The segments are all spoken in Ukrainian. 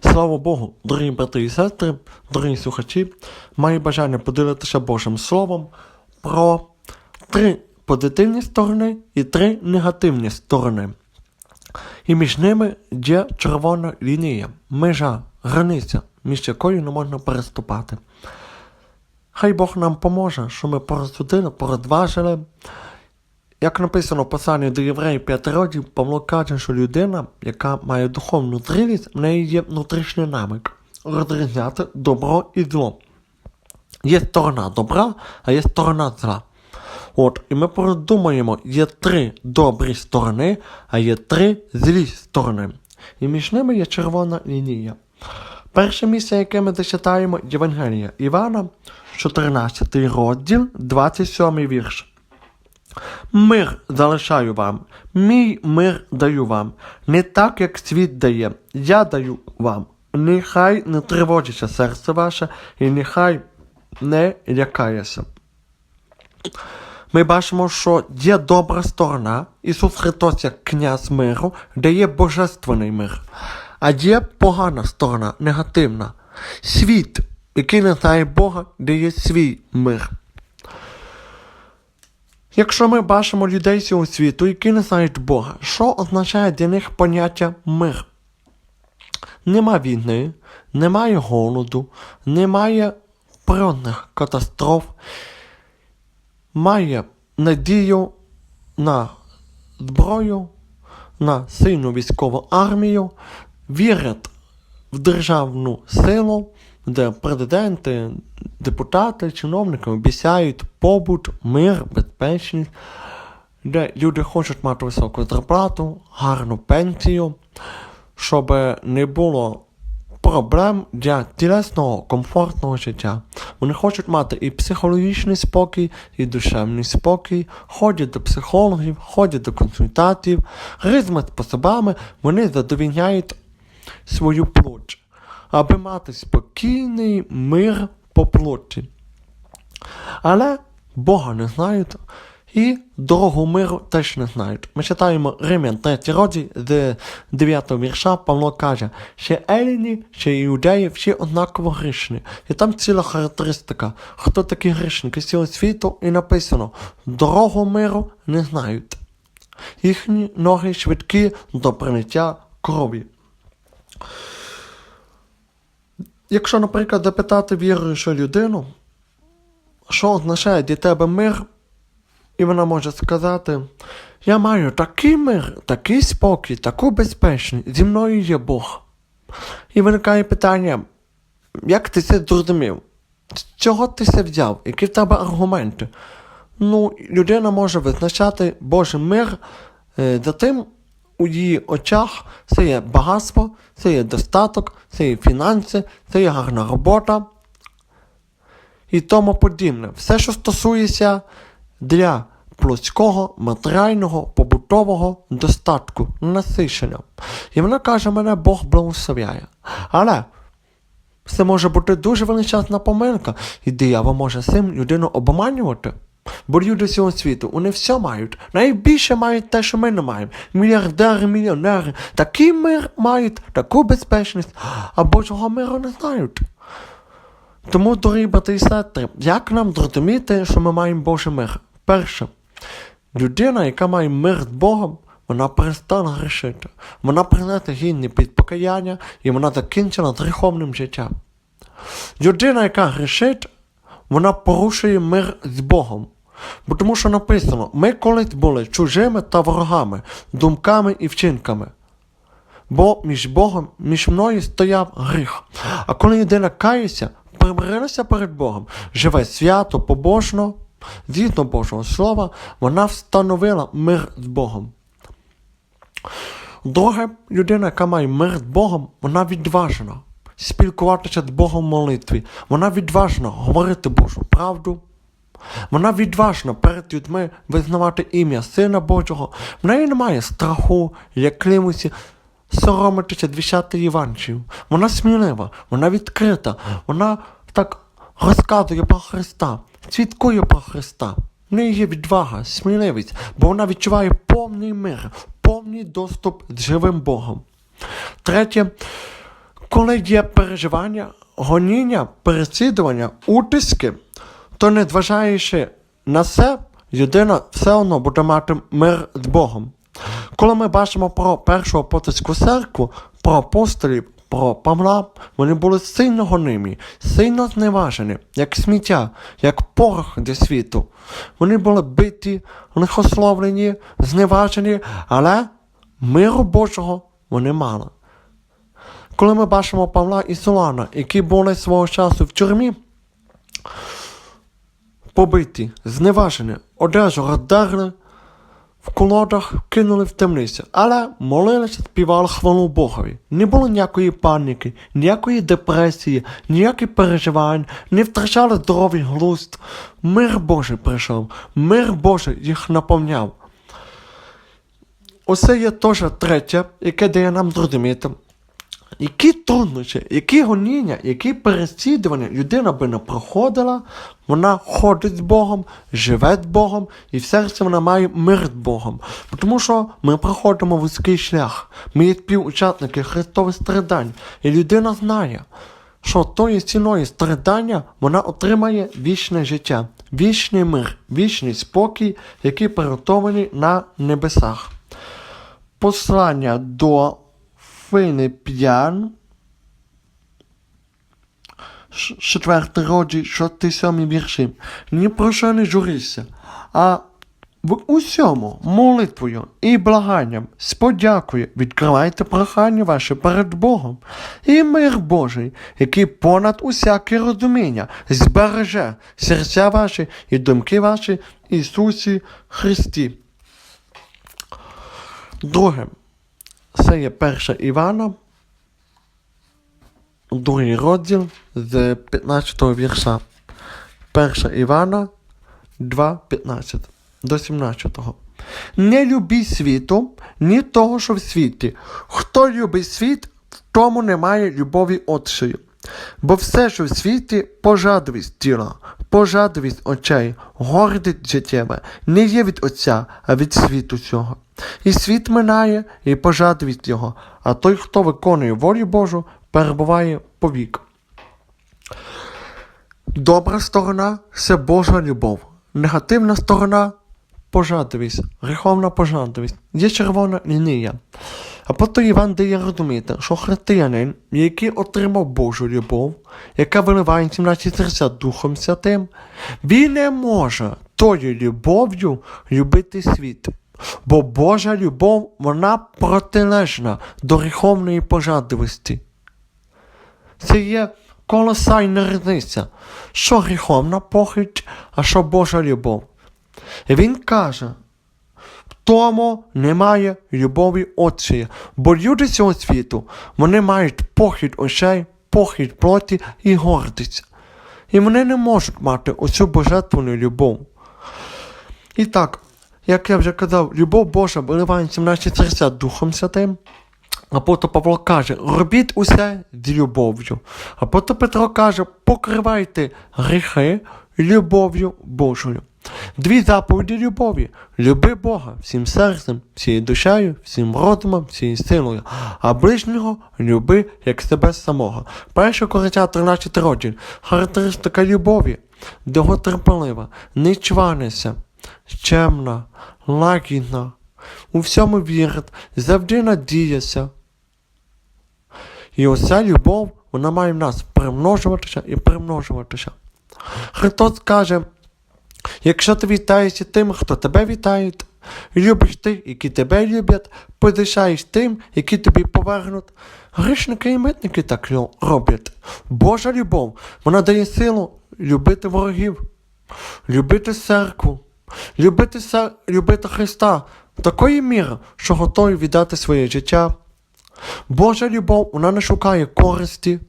Слава Богу, дорогі брати і сестри, дорогі слухачі, маю бажання поділитися Божим Словом про три позитивні сторони і три негативні сторони. І між ними є червона лінія, межа, границя, між якою не можна переступати. Хай Бог нам поможе, що ми порозсудили, порозважили. Як написано в посланні до євреїв 5 років, Павло каже, що людина, яка має духовну зрілість, в неї є внутрішній намик розрізняти добро і зло. Є сторона добра, а є сторона зла. От, і ми продумаємо, є три добрі сторони, а є три злі сторони. І між ними є червона лінія. Перше місце, яке ми зачитаємо, Євангелія Івана, 14 розділ, 27 вірш. Мир залишаю вам, мій мир даю вам, не так, як світ дає, я даю вам. Нехай не тривожиться серце ваше, і нехай не лякається. Ми бачимо, що є добра сторона, Ісус Христос як князь миру, де є божественний мир, а є погана сторона, негативна. Світ, який не знає Бога, де є свій мир. Якщо ми бачимо людей цього світу, які не знають Бога, що означає для них поняття мир? Нема війни, немає голоду, немає природних катастроф, має надію на зброю, на сильну військову армію, вірять в державну силу, де президенти, депутати, чиновники обіцяють побут, мир, безпечність, де люди хочуть мати високу зарплату, гарну пенсію, щоб не було проблем для тілесного комфортного життя. Вони хочуть мати і психологічний спокій, і душевний спокій, ходять до психологів, ходять до консультантів, різними способами вони задовільняють свою плоть, аби мати спокійний мир по плоті. Але Бога не знають і дорогу миру теж не знають. Ми читаємо Римлян 3 розділ з 9 вірша, Павло каже, що еліні, що іудеї всі однаково грішні. І там ціла характеристика, хто такі грішники з цього світу, і написано, дорогу миру не знають. Їхні ноги швидкі до прийняття крові. Якщо, наприклад, запитати віруючу людину, що означає для тебе мир, і вона може сказати: Я маю такий мир, такий спокій, таку безпечність, зі мною є Бог. І виникає питання, як ти це зрозумів? З чого ти це взяв? Які в тебе аргументи? Ну, людина може визначати Божий мир е, за тим, у її очах це є багатство, це є достаток, це є фінанси, це є гарна робота і тому подібне. Все, що стосується для плотського, матеріального, побутового достатку, насичення. І вона каже, мене Бог благословляє. Але це може бути дуже величезна помилка, і диявол може цим людину обманювати. Бо люди цього світу, вони все мають. Найбільше мають те, що ми не маємо. Мільярдери, мільйонери. Такий мир мають, таку безпечність, а Божого миру не знають. Тому, дорогі брати і сестри, як нам зрозуміти, що ми маємо Божий мир? Перше, людина, яка має мир з Богом, вона перестала грішити. Вона прийнята гідне під покаяння і вона закінчила з гріховним життям. Людина, яка грішить, вона порушує мир з Богом. Бо тому що написано, ми колись були чужими та ворогами, думками і вчинками. Бо між Богом, між мною стояв гріх. А коли людина кається, примирилася перед Богом, живе свято, побожно, згідно Божого Слова, вона встановила мир з Богом. Друге, людина, яка має мир з Богом, вона відважена спілкуватися з Богом в молитві. Вона відважна говорити Божу правду. Вона відважна перед людьми визнавати ім'я Сина Божого. В неї немає страху, якимось соромитися двічати Євангелію. Вона смілива, вона відкрита, вона так розказує про Христа, свідкує про Христа. В неї є відвага, сміливість, бо вона відчуває повний мир, повний доступ з живим Богом. Третє, Коли є переживання, гоніння, переслідування, утиски, то не зважаючи на це, людина все одно буде мати мир з Богом. Коли ми бачимо про першу апостольську церкву, про апостолів, про Павла, вони були сильно гонимі, сильно зневажені, як сміття, як порох для світу. Вони були биті, лихословлені, зневажені, але миру Божого вони мали. Коли ми бачимо Павла і Солана, які були свого часу в тюрмі, побиті, зневажені, одежу роздерли, в колодах кинули в темницю, але молилися, співали хвалу Богові. Не було ніякої паніки, ніякої депресії, ніяких переживань, не втрачали здоровий глузд. Мир Божий прийшов, мир Божий їх наповняв. Оце є теж третє, яке дає нам зрозуміти, які труднощі, які гоніння, які переслідування людина би не проходила, вона ходить з Богом, живе з Богом, і в серці вона має мир з Богом. Тому що ми проходимо вузький шлях, ми є співучасники Христових страдань, і людина знає, що тої ціною страдання вона отримає вічне життя, вічний мир, вічний спокій, який приготований на небесах. Послання до Ш- четвертий розділ, шостий сьомий вірші. Ні про що не журися, а в усьому молитвою і благанням з подякою відкривайте прохання ваше перед Богом. І мир Божий, який понад усяке розуміння, збереже серця ваші і думки ваші Ісусі Христі. Друге, це є перша Івана, другий розділ з 15 вірша. Перша Івана 2, 15 до 17. Не любі світу, ні того, що в світі. Хто любить світ, в тому немає любові Отчої. Бо все, що в світі, пожадливість тіла, пожадливість очей, гордість життєве, не є від Отця, а від світу цього. І світ минає, і пожадливість його, а той, хто виконує волю Божу, перебуває повік. Добра сторона це Божа любов. Негативна сторона пожадливість, гріховна пожадливість, є червона лінія. А потім Іван дає розуміти, що християнин, який отримав Божу любов, яка виливається в наші серця Духом Святим, він не може тою любов'ю любити світ. Бо Божа любов, вона протилежна до гріховної пожадливості. Це є колосальна різниця, що гріховна похить, а що Божа любов. І він каже, тому немає любові Отція, бо люди цього світу, вони мають похід очей, похід плоті і гордість. І вони не можуть мати оцю божественну любов. І так, як я вже казав, любов Божа виливається в наші серця Духом Святим. Апостол Павло каже, робіть усе з любов'ю. Апостол Петро каже, покривайте гріхи любов'ю Божою. Дві заповіді любові. Люби Бога всім серцем, всією душею, всім розумом, всією силою, а ближнього люби як себе самого. 1 Коринтян 13 розділ. Характеристика любові, довготерпелива, не чванися, чемна, лагідна, у всьому вірить, завжди надіяся. І оця любов, вона має в нас примножуватися і примножуватися. Христос каже, якщо ти вітаєшся тим, хто тебе вітає, любиш тих, які тебе люблять, подишаєш тим, які тобі повернуть. Грішники і митники так роблять. Божа любов, вона дає силу любити ворогів, любити церкву, любити, се- любити Христа такої міри, що готові віддати своє життя. Божа любов, вона не шукає користі,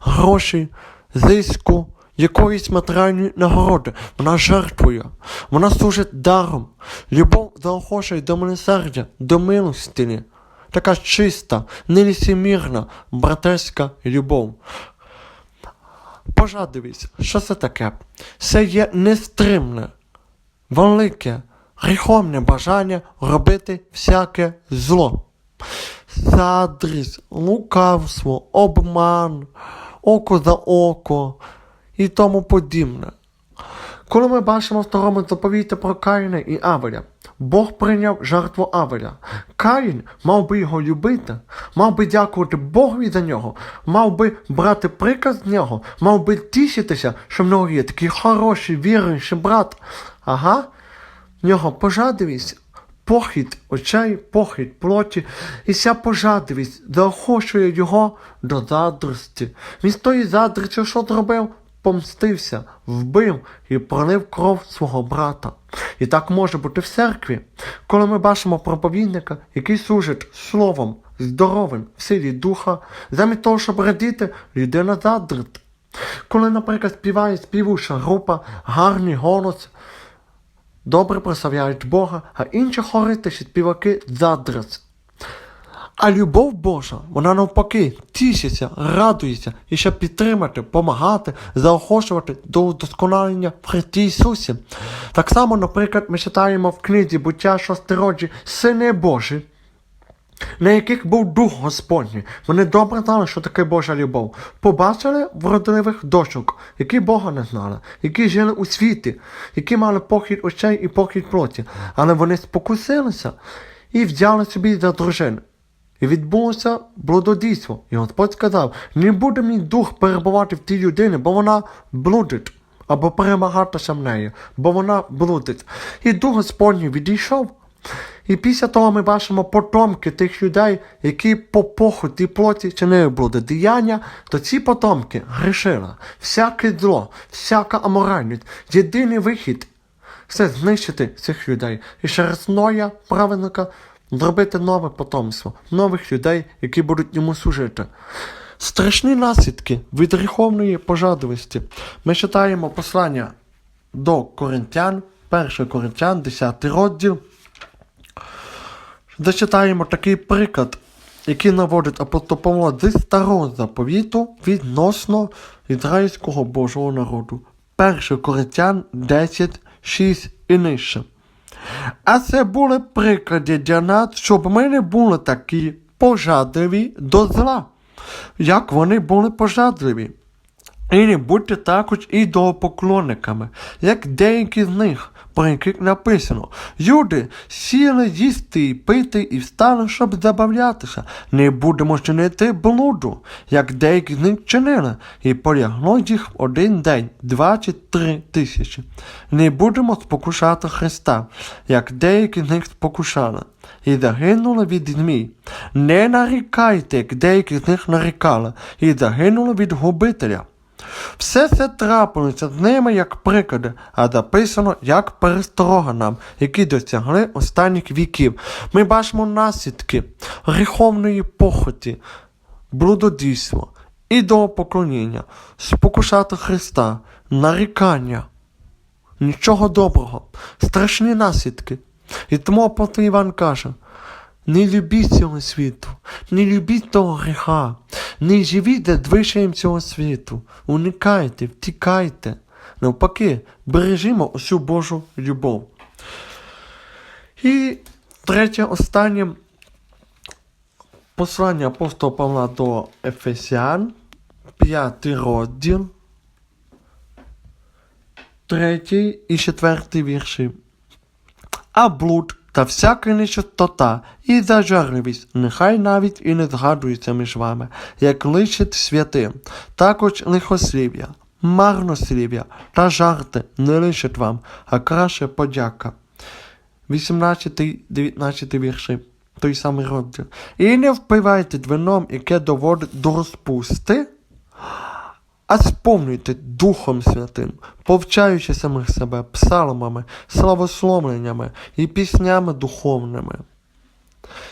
грошей, зиску, якоїсь матеріальної нагороди. Вона жертвує, вона служить даром. Любов заохочує до милосердя, до милостині. Така чиста, нелісімірна, братерська любов. Пожадливість, що це таке? Це є нестримне, велике, гріховне бажання робити всяке зло. задрість, лукавство, обман, око за око і тому подібне. Коли ми бачимо в второму заповіті про Каїна і Авеля, Бог прийняв жертву Авеля. Каїн мав би його любити, мав би дякувати Богові за нього, мав би брати приказ з нього, мав би тішитися, що в нього є такий хороший, віруючий брат. Ага, в нього пожадливість, похід очей, похід плоті, і ця пожадливість заохочує його до задрості. Він з тої задрості, що зробив? Помстився, вбив і пролив кров свого брата. І так може бути в церкві, коли ми бачимо проповідника, який служить словом, здоровим, в силі духа, замість того, щоб радіти, людина задрить. Коли, наприклад, співає співуча група, гарний голос, добре прославляють Бога, а інші хористи чи співаки задрать. А любов Божа, вона навпаки тішиться, радується і ще підтримати, помагати, заохочувати до удосконалення в Христі Ісусі. Так само, наприклад, ми читаємо в книзі буття шостироджі Сини Божі, на яких був Дух Господній. Вони добре знали, що таке Божа любов. Побачили вродливих дочок, які Бога не знали, які жили у світі, які мали похід очей і похід плоті, але вони спокусилися і взяли собі за дружин. І відбулося блудодійство. І Господь сказав: не буде мій дух перебувати в тій людині, бо вона блудить, або перемагатися в неї, бо вона блудить. І дух Господній відійшов. І після того ми бачимо потомки тих людей, які по похоті плоті чинили блудодіяння, то ці потомки грішили. Всяке зло, всяка аморальність, єдиний вихід це знищити цих людей. І через Ноя, праведника, зробити нове потомство, нових людей, які будуть йому служити. Страшні наслідки від гріховної пожадливості. Ми читаємо послання до Коринтян, 1 Коринтян, 10 розділ. Зачитаємо такий приклад, який наводить апостол зі старого заповіту відносно ізраїльського Божого народу. 1 Коринтян 10, 6 і нижче. А це були приклади для нас, щоб ми не були такі пожадливі до зла, як вони були пожадливі. І не будьте також ідолопоклонниками, як деякі з них, про яких написано. Люди сіли їсти і пити і встали, щоб забавлятися. Не будемо чинити блуду, як деякі з них чинили, і полягло їх один день 23 тисячі. Не будемо спокушати Христа, як деякі з них спокушали. І загинули від змій. Не нарікайте, як деякі з них нарікали, і загинули від губителя. Все це трапилося з ними як приклади, а записано як пересторога нам, які досягли останніх віків. Ми бачимо наслідки гріховної похоті, блудодійство, ідолопоклоніння, спокушати Христа, нарікання. Нічого доброго, страшні наслідки. І тому апостол Іван каже, не любіть цього світу, не любіть того гріха, не живіть за цього світу. Уникайте, втікайте. Навпаки, бережімо усю Божу любов. І третє, останнє послання апостола Павла до Ефесян, п'ятий розділ, третій і четвертий вірші. А блуд та всяка нечистота і зажерливість нехай навіть і не згадується між вами, як личить святим, також лихослів'я, марнослів'я та жарти не личить вам, а краще подяка. 18-19 вірші, той самий розділ. І не впивайте вином, яке доводить до розпусти, а сповнюйте Духом Святим, повчаючи самих себе псалмами, славословленнями і піснями духовними,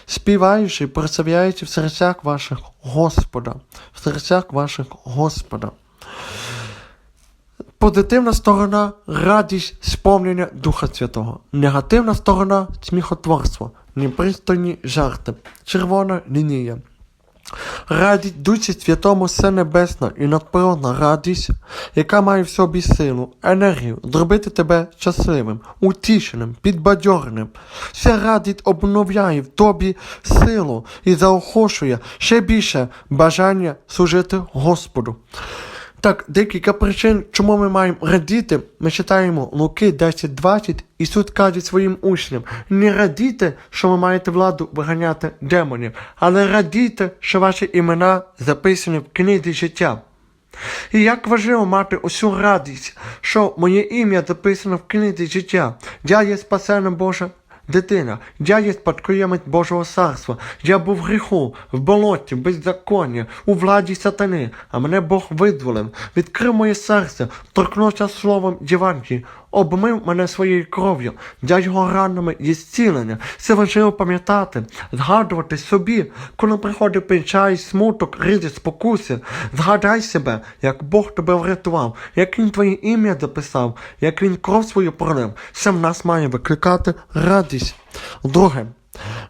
співаючи і прославляючи в серцях ваших Господа, в серцях ваших Господа. Позитивна сторона радість сповнення Духа Святого. Негативна сторона сміхотворство, непристойні жарти, червона лінія. Радіть Дусі Святому все небесна і надприродна радість, яка має в собі силу, енергію, зробити тебе щасливим, утішеним, підбадьореним. Вся радість обновляє в тобі силу і заохочує ще більше бажання служити Господу. Так, декілька причин, чому ми маємо радіти. Ми читаємо Луки 10.20, Ісус каже своїм учням, не радійте, що ви маєте владу виганяти демонів, але радійте, що ваші імена записані в книзі життя. І як важливо мати усю радість, що моє ім'я записано в книзі життя. Я є спасена Божа дитина, я є спадкоємець Божого царства. Я був в гріху, в болоті, в беззаконні, у владі сатани, а мене Бог визволив, відкрив моє серце, торкнувся словом Євангелії, обмив мене своєю кров'ю, я його ранами є зцілення. Це важливо пам'ятати, згадувати собі, коли приходить печаль, смуток, ризик, спокуси. Згадай себе, як Бог тебе врятував, як Він твоє ім'я записав, як Він кров свою пролив. Це в нас має викликати радість. Друге,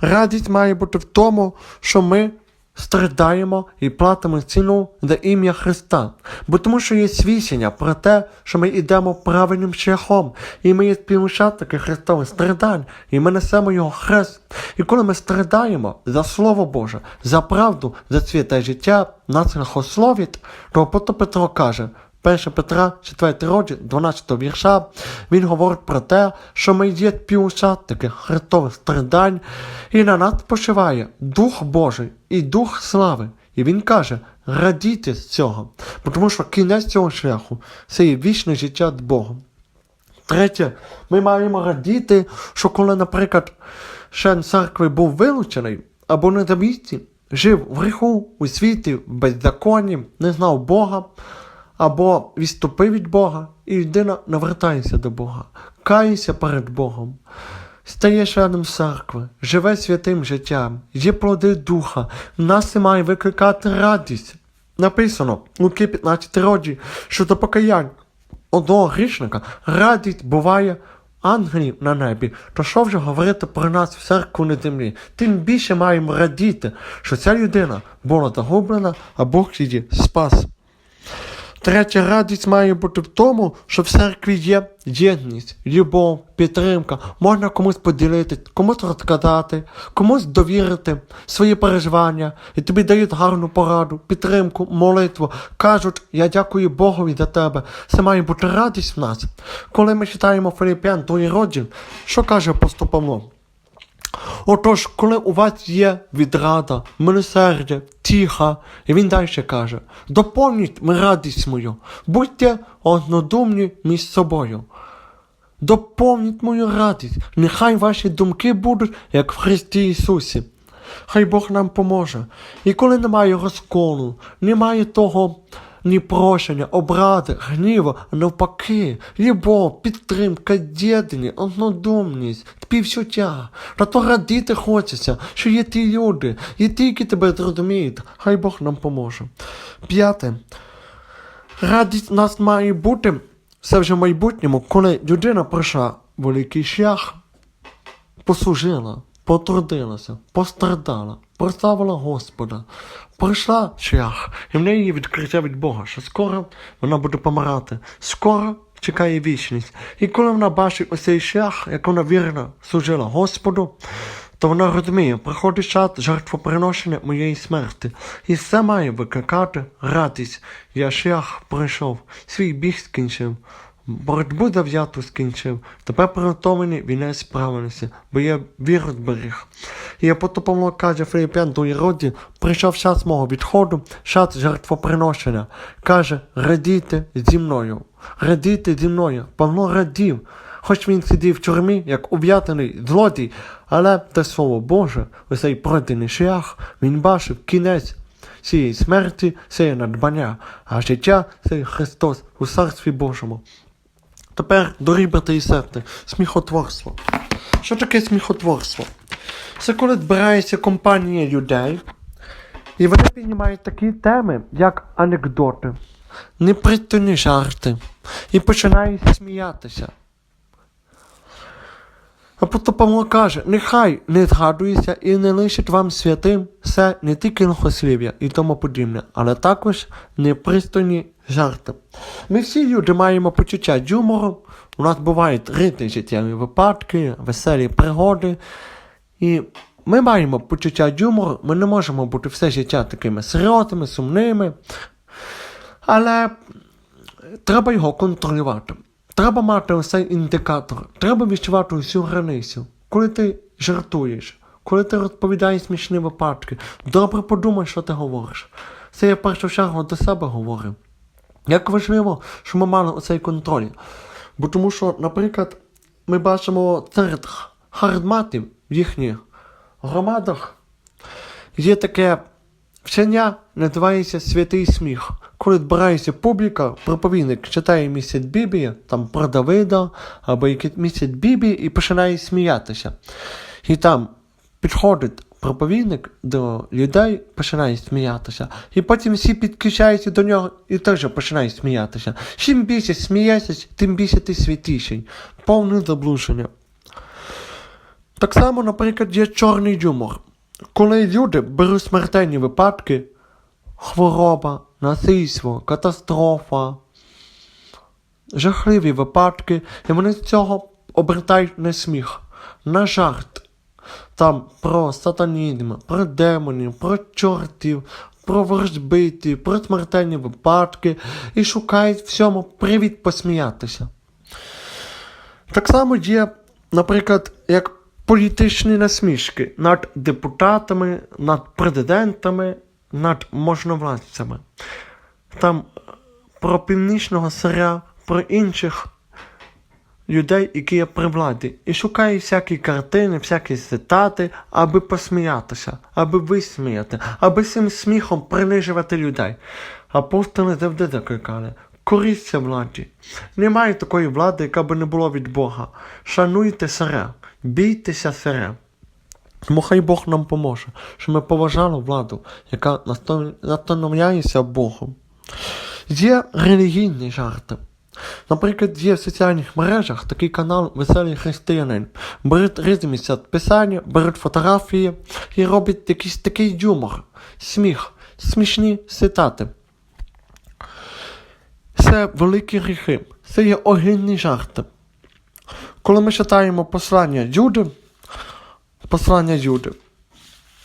радість має бути в тому, що ми страдаємо і платимо ціну за ім'я Христа. Бо тому що є свідчення про те, що ми йдемо правильним шляхом, і ми є співучасники Христових страдань, і ми несемо його хрест. І коли ми страдаємо за Слово Боже, за правду, за святе життя, нас лихословить, то Петро каже, 1 Петра, 4 розділ, 12 вірша, він говорить про те, що ми є співучасники Христових страдань, і на нас почиває Дух Божий і Дух слави. І він каже, радійте з цього, тому що кінець цього шляху це є вічне життя з Богом. Третє, ми маємо радіти, що коли, наприклад, член церкви був вилучений або не на місці, жив в гріху, у світі, в беззаконні, не знав Бога, або відступив від Бога, і людина навертається до Бога, кається перед Богом. Стає членом церкви, живе святим життям, є плоди духа, в нас має викликати радість. Написано у Луки 15 роді, що до покаяння одного грішника радість буває ангелів на небі. То що вже говорити про нас в церкву на землі? Тим більше маємо радіти, що ця людина була загублена, а Бог її спас. Третя радість має бути в тому, що в церкві є єдність, любов, підтримка. Можна комусь поділити, комусь розказати, комусь довірити свої переживання, і тобі дають гарну пораду, підтримку, молитву. Кажуть, я дякую Богові за тебе. Це має бути радість в нас. Коли ми читаємо Филиппян, той розділ, що каже апостол? Отож, коли у вас є відрада, милосердя, тіха, і він далі каже, доповніть радість мою, будьте однодумні між собою. Доповніть мою радість, нехай ваші думки будуть, як в Христі Ісусі. Хай Бог нам поможе. І коли немає розколу, немає того ні прощення, обради, гніву, навпаки, любов, підтримка, єдні, однодумність, співчуття. Та то радіти хочеться, що є ті люди, і ті, які тебе зрозуміють. Хай Бог нам поможе. П'яте. Радість нас має бути все вже в майбутньому, коли людина пройшла великий шлях, послужила, потрудилася, пострадала, прославила Господа, пройшла шлях, і в неї є відкриття від Бога, що скоро вона буде помирати, скоро чекає вічність. І коли вона бачить ось цей шлях, як вона вірно служила Господу, то вона розуміє, приходить час жертвоприношення моєї смерті. І все має викликати радість. Я шлях пройшов, свій біг скінчив. Боротьбу завзяту скінчив, тепер приготований вінець правильності, бо я віру зберіг. І апостол Павло каже Филиппян до Іроді, прийшов час мого відходу, час жертвоприношення. Каже, радійте зі мною, радійте зі мною. Павло радів, хоч він сидів в тюрмі, як ув'ятаний злодій, але те слово Боже, ось цей пройдений шлях, він бачив кінець цієї смерті, це надбання, а життя це Христос у Царстві Божому. Тепер, дорібати і серти. сміхотворство. Що таке сміхотворство? Це коли збирається компанія людей, і вони піднімають такі теми, як анекдоти, непритомні жарти, і починають сміятися. Апостол каже, нехай не згадується і не лишить вам святим все не тільки лихослів'я і тому подібне, але також непристойні жарти. Ми всі люди маємо почуття юмору, у нас бувають різні життєві випадки, веселі пригоди. І ми маємо почуття юмору, ми не можемо бути все життя такими серйозними, сумними. Але треба його контролювати. Треба мати цей індикатор, треба відчувати усю границю. Коли ти жартуєш, коли ти розповідаєш смішні випадки, добре подумай, що ти говориш. Це я в першу чергу до себе говорю. Як важливо, що ми мали оцей контроль. Бо тому що, наприклад, ми бачимо серед харизматів в їхніх громадах є таке вчення, називається святий сміх. Коли збирається публіка, проповідник читає місяць Біблії, там про Давида, або якийсь місяць Біблії і починає сміятися. І там підходить проповідник до людей, починає сміятися. І потім всі підключаються до нього і теж починають сміятися. Чим більше смієшся, тим більше ти святіший. Повне заблуження. Так само, наприклад, є чорний юмор. Коли люди беруть смертельні випадки, хвороба, насильство, катастрофа, жахливі випадки, і вони з цього обертають на сміх, на жарт. Там про сатанізм, про демонів, про чортів, про ворожбитів, про смертельні випадки і шукають всьому привід посміятися. Так само є, наприклад, як політичні насмішки над депутатами, над президентами, над можновладцями. Там про північного царя, про інших людей, які є при владі, і шукає всякі картини, всякі цитати, аби посміятися, аби висміяти, аби цим сміхом принижувати людей. Апостоли завжди закликали. Коріться владі. Немає такої влади, яка би не була від Бога. Шануйте царя, бійтеся царя. Тому хай Бог нам поможе, щоб ми поважали владу, яка настановляється Богом. Є релігійні жарти. Наприклад, є в соціальних мережах такий канал Веселий Християнин. Беруть різні писання, беруть фотографії і роблять якийсь такий юмор, сміх, смішні цитати. Це великі гріхи, це є огидні жарти. Коли ми читаємо послання Юди, послання Юди,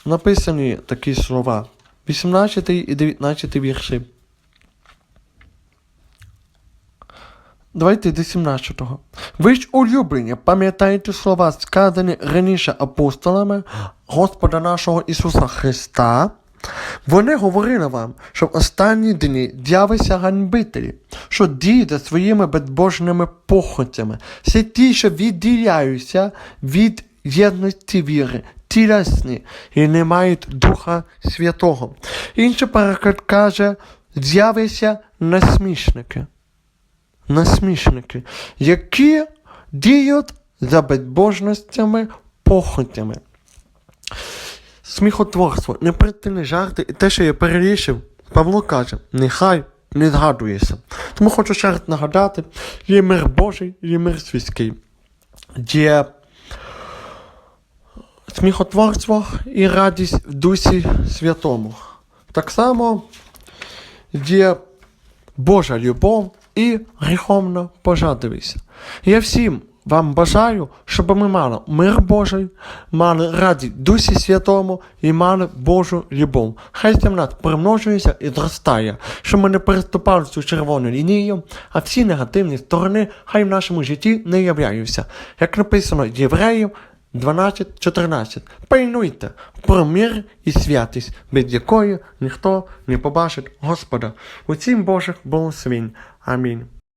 написані такі слова, 18 і 19 вірші. Давайте до 17-го. Ви ж улюблені, пам'ятаєте слова, сказані раніше апостолами Господа нашого Ісуса Христа. Вони говорили вам, що в останні дні з'явиться ганьбителі, що діє своїми безбожними похотями. Це ті, що відділяються від єдності віри, тілесні і не мають Духа Святого. Інший переклад каже, з'являться насмішники насмішники, які діють за безбожностями, похотями. Сміхотворство, непритильні жарти і те, що я перелічив, Павло каже, нехай не згадується. Тому хочу ще раз нагадати, є мир Божий, є мир світський. Є сміхотворство і радість в Дусі Святому. Так само є Божа любов і гріховна пожадливість. Я всім вам бажаю, щоб ми мали мир Божий, мали радість Дусі Святому і мали Божу любов. Хай нас примножується і зростає, щоб ми не переступали цю червону лінію, а всі негативні сторони хай в нашому житті не являються. Як написано Євреїв 12.14. Пильнуйте про мир і святість, без якої ніхто не побачить Господа. У цім Божих благословень. Амінь.